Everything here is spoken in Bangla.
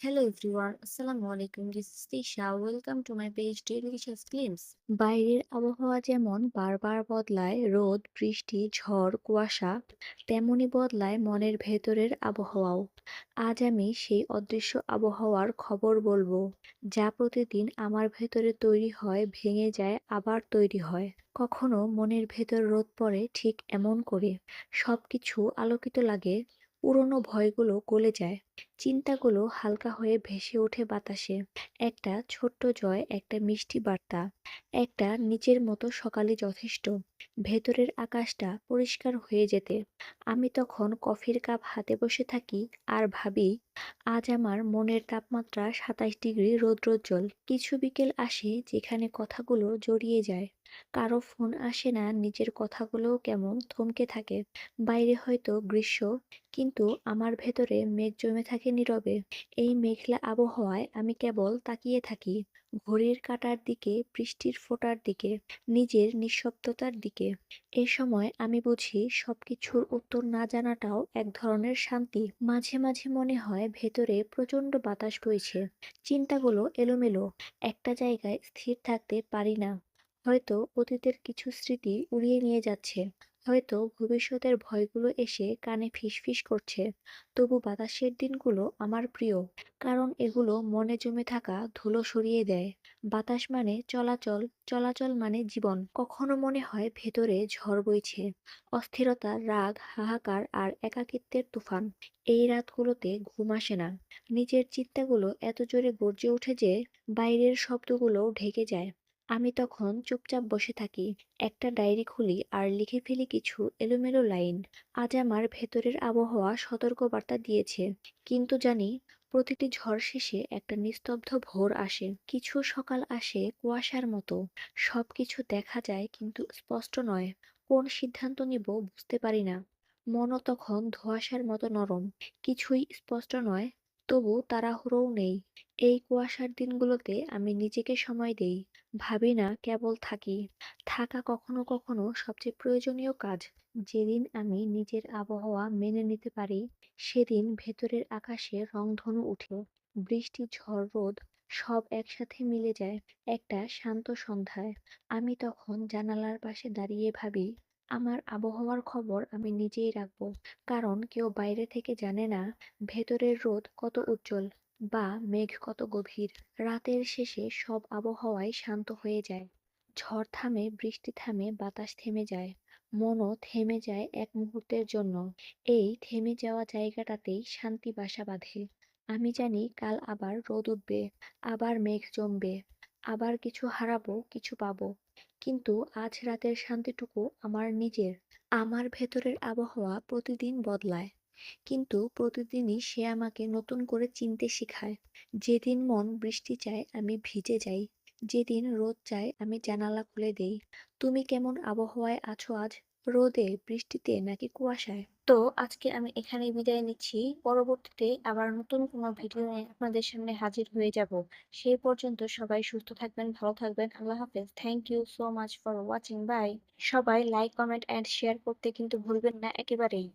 Hello everyone, Assalamu alaikum. This is Tisha. Welcome to my page Delicious Films. বাইরের আবহাওয়া যেমন বারবার বদলায় রোদ, বৃষ্টি, ঝড়, কুয়াশা, তেমনি বদলায় মনের ভেতরের আবহাওয়াও। আজ আমি সেই অদৃশ্য আবহাওয়ার খবর বলব, যা প্রতিদিন আমার ভেতরে তৈরি হয়, ভেঙে যায়, আবার তৈরি হয়। কখনো মনের ভেতর রোদ পড়ে ঠিক এমন করে, সবকিছু আলোকিত লাগে, পুরনো ভয়গুলো গলে যায়। চিন্তাগুলো হালকা হয়ে ভেসে ওঠে বাতাসে। একটা ছোট্ট জয়, একটা মিষ্টি বার্তা, একটা নিজের মতো সকালে যথেষ্ট। ভেতরের আকাশটা পরিষ্কার হয়ে যেতে। আমি তখন কফির কাপ হাতে বসে থাকি আর ভাবি, আজ আমার মনের তাপমাত্রা সাতাশ ডিগ্রি রৌদ্রোজ্জ্বল। কিছু বিকেল আসে যেখানে কথাগুলো জড়িয়ে যায়। কারও ফোন আসে না, নিজের কথাগুলোও কেমন থমকে থাকে। বাইরে হয়তো গ্রীষ্ম, কিন্তু আমার ভেতরে মেঘ জমে থাকে নীরবে। এই মেঘলা আবহাওয়ায় আমি কেবল তাকিয়ে থাকি ঘড়ির কাটার দিকে, বৃষ্টির ফোঁটার দিকে, নিজের নিঃশব্দতার দিকে। এ সময় আমি বুঝি সবকিছুর উত্তর না জানাটাও এক ধরনের শান্তি। মাঝে মাঝে মনে হয় ভেতরে প্রচণ্ড বাতাস বইছে। চিন্তাগুলো এলোমেলো, একটা জায়গায় স্থির থাকতে পারি না। হয়তো অতীতের কিছু স্মৃতি উড়িয়ে নিয়ে যাচ্ছে। হয়তো ভবিষ্যতের ভয়গুলো এসে কানে ফিসফিস করছে। তবু বাতাসের দিনগুলো আমার প্রিয়। কারণ এগুলো মনে জমে থাকা ধুলো সরিয়ে দেয়। বাতাস মানে চলাচল, চলাচল মানে জীবন। কখনো মনে হয় ভেতরে ঝড় বইছে। অস্থিরতা, রাগ, হাহাকার আর একাকিত্বের তুফান। এই রাতগুলোতে ঘুম আসে না। নিজের চিন্তাগুলো এত জোরে গর্জে ওঠে যে বাইরের শব্দগুলোও ঢেকে যায়। আমি তখন চুপচাপ বসে থাকি। একটা ডায়েরি খুলি আর লিখে ফেলি কিছু এলোমেলো লাইন। আজ আমার ভেতরের আবহাওয়া সতর্কবার্তা দিয়েছে। কিন্তু জানি, প্রতিটি ঝড় শেষে একটা নিস্তব্ধ ভোর আসে। কিছু সকাল আসে কুয়াশার মতো। সব কিছু দেখা যায় কিন্তু স্পষ্ট নয়। কোন সিদ্ধান্ত নিব বুঝতে পারি না। মনও তখন ধোঁয়াশার মতো নরম। কিছুই স্পষ্ট নয়, তবু তাড়াহুড়োও নেই। এই কুয়াশার দিনগুলোতে আমি নিজেকে সময় দেই। ভাবি না, কেবল থাকি। থাকা কখনো কখনো সবচেয়ে প্রয়োজনীয় কাজ। যেদিন আমি নিজের আবহাওয়া মেনে নিতে পারি, সেদিন ভেতরের আকাশে রংধনু উঠে। বৃষ্টি, ঝড়, রোদ সব একসাথে মিলে যায় একটা শান্ত সন্ধ্যায়। আমি তখন জানালার পাশে দাঁড়িয়ে ভাবি, আমার আবহাওয়ার খবর আমি নিজেই রাখব। কারণ কেউ বাইরে থেকে জানে না ভেতরের রোদ কত উজ্জ্বল বা মেঘ কত গভীর। রাতের শেষে সব আবহাওয়াই শান্ত হয়ে যায়। ঝড় থামে, বৃষ্টি থামে, বাতাস থেমে যায়। মনও থেমে যায় এক মুহূর্তের জন্য। এই থেমে যাওয়া জায়গাটাতেই শান্তি বাসা বাঁধে। আমি জানি কাল আবার রোদ উঠবে, আবার মেঘ জমবে, আবার কিছু হারাবো, কিছু পাবো। কিন্তু আজ রাতের শান্তিটুকু আমার নিজের। আমার ভেতরের আবহাওয়া প্রতিদিন বদলায়। কিন্তু প্রতিদিনই সে আমাকে নতুন করে চিনতে শেখায়। যেদিন মন বৃষ্টি চায় আমি ভিজে যাই। যেদিন রোদ চায় আমি জানালা খুলে দেই। তুমি কেমন আবহাওয়ায় আছো আজ? রোদে, বৃষ্টিতে নাকি কুয়াশায়? তো আজকে আমি এখানে বিদায় নিচ্ছি। পরবর্তীতে আবার নতুন কোনো ভিডিও নিয়ে আপনাদের সামনে হাজির হয়ে যাব। সেই পর্যন্ত সবাই সুস্থ থাকবেন, ভালো থাকবেন। আল্লাহ হাফেজ। Thank you so much for watching. Bye. সবাই লাইক, কমেন্ট অ্যান্ড শেয়ার করতে কিন্তু ভুলবেন না একেবারেই।